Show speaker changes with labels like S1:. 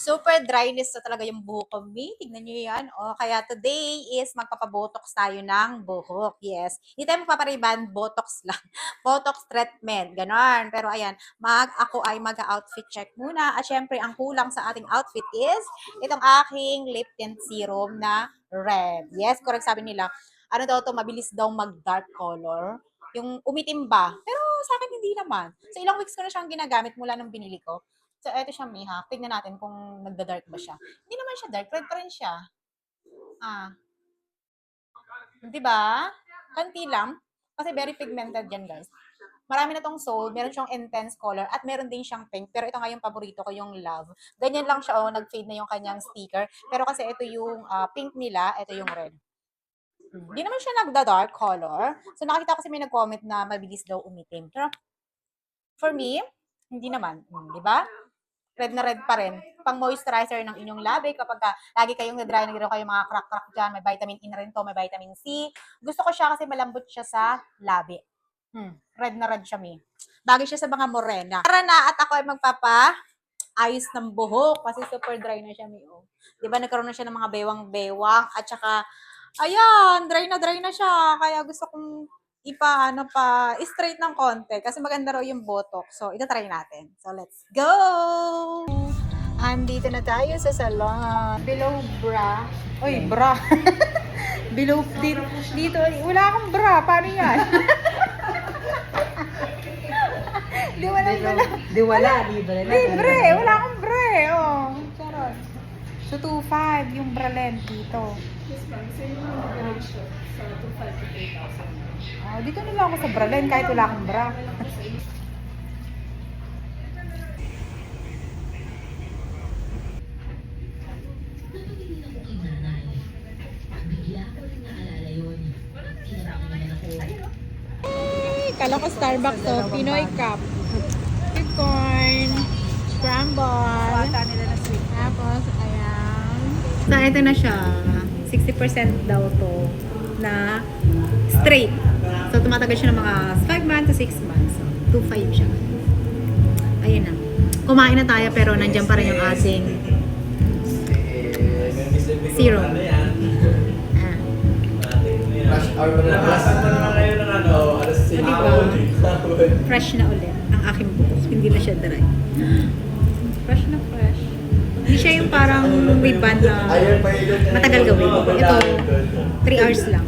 S1: Super dryness na talaga yung buhok ko, me. Tignan nyo yan. O, kaya today is magpapabotox tayo ng buhok. Yes. Hindi tayo magpapariban, botox lang. botox treatment. Ganon. Pero ayan, mag, ako ay mag-outfit check muna. At syempre, ang kulang sa ating outfit is itong aking lip tint serum na red. Yes, correct sabi nila. Ano daw to, mabilis daw mag-dark color. Yung umitim ba? Pero sa akin hindi naman. So ilang weeks ko na siyang ginagamit mula nung binili ko. So, eto siya, Miha. Tignan natin kung nagda-dark ba siya. Hindi naman siya dark. Red pa rin siya. Ah. Di ba? Kanti lang. Kasi very pigmented yan, guys. Marami na tong sold. Meron siyang intense color. At meron din siyang pink. Pero ito nga yung paborito ko, yung love. Ganyan lang siya, oh. Nag-fade na yung kanyang sticker. Pero kasi ito yung ah, pink nila. Ito yung red. Hindi naman siya nagda-dark color. So, nakakita ko kasi may nag-comment na mabilis daw umitim. Pero, for me, hindi naman. Hmm, di ba? Red na red pa rin. Pang moisturizer ng inyong labi kapag ka, lagi kayong na-dry, nagkaroon kayo mga crack-crack dyan, may vitamin E na rin to, may vitamin C. Gusto ko siya kasi malambot siya sa labi. Hmm, red na red siya, mi. Bagay siya sa mga morena. Tara na at ako ay magpapa ayos ng buhok kasi super dry na siya, mi. Oh. Di ba nagkaroon na siya ng mga bewang-bewang at saka, ayan, dry na dry na siya. Kaya gusto kong ipa ano pa straight ng konti kasi maganda raw yung botox. So, ito try natin. So, let's go. Andito na tayo sa salon. Below bra. Oy, bra. Below dito, dito. Wala akong bra. Paano yan? Di wala wala.
S2: Di wala, libre na.
S1: Libre. Wala akong bre. Oh, charot. So, 2.5 yung bra length dito.
S3: Yes, ma'am. So, yung mga range siya sa 2,500 to 3,000.
S1: Oh, dito na lang ako sa bra length kahit wala akong bra. Kala ko Starbucks to. Pinoy Cup. With corn. Scramble.
S3: Bata nila na sweet.
S1: Tapos, ayan. So, ito na siya. 60% daw to na straight. So, tumatagal siya ng mga 5 months to 6 months. So, 2.5 siya. Ayun na. Kumain na tayo pero nandiyan pa rin yung ating serum. Ah.
S4: Hour pa na
S5: ano, alas 6.
S1: Ano ba? Fresh na ulit ang aking buhok. Hindi na siya dry. Fresh na fresh. Siya yung parang na
S4: Ayun pa yun.
S1: matagal gawin. Ito, 3 hours lang.